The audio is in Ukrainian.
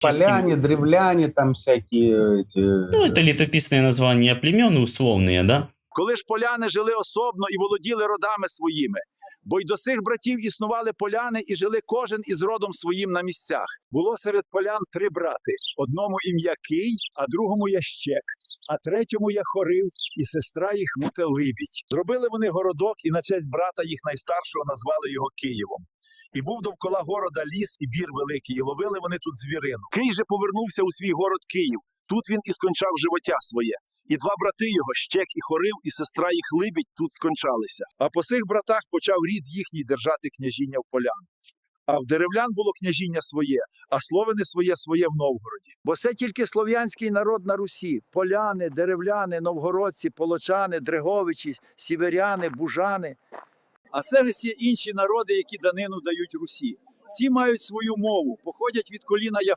Поляне, древляне, там всякие эти... Ну, это летописные названия племен условные, да? Коли ж поляни жили особно і володіли родами своїми. Бо й до сих братів існували поляни і жили кожен із родом своїм на місцях. Було серед полян три брати: одному ім'я Кий, а другому Ящек, а третьому Яхорив, і сестра їх Мутелибідь. Зробили вони городок, і на честь брата їх найстаршого назвали його Києвом. І був довкола города ліс і бір великий, і ловили вони тут звірину. Кий же повернувся у свій город Київ. Тут він і скончав живоття своє. І два брати його, Щек і Хорив, і сестра їх Либідь, тут скончалися. А по сих братах почав рід їхній держати княжіння в полян. А в деревлян було княжіння своє, а словене своє своє в Новгороді. Бо це тільки слов'янський народ на Русі: поляни, деревляни, новгородці, полочани, дреговичі, сіверяни, бужани. А серед є інші народи, які данину дають Русі. Ці мають свою мову, походять від коліна